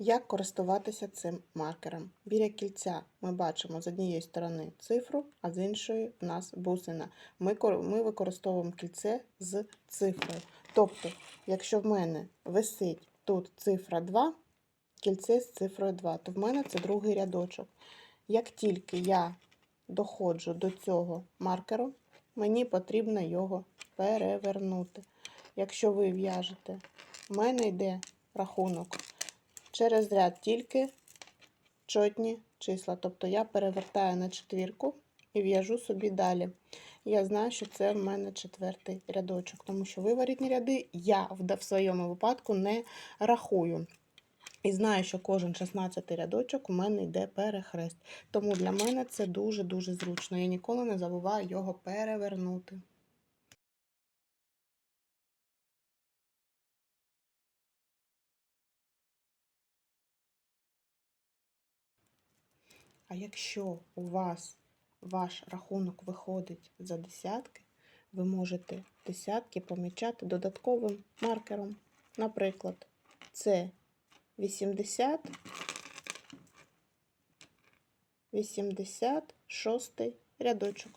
Як користуватися цим маркером? Біля кільця ми бачимо з однієї сторони цифру, а з іншої в нас бусина. Ми, ми використовуємо кільце з цифрою. Тобто, якщо в мене висить тут цифра 2, кільце з цифрою 2, то в мене це другий рядочок. Як тільки я доходжу до цього маркеру, мені потрібно його перевернути. Якщо ви в'яжете, в мене йде рахунок через ряд тільки чотні числа. Тобто я перевертаю на четвірку і в'яжу собі далі. Я знаю, що це в мене четвертий рядочок, тому що виворітні ряди я в своєму випадку не рахую. І знаю, що кожен 16 рядочок у мене йде перехрест. Тому для мене це дуже-дуже зручно. Я ніколи не забуваю його перевернути. А якщо у вас ваш рахунок виходить за десятки, ви можете десятки помічати додатковим маркером. Наприклад, це 80, 86 рядочок.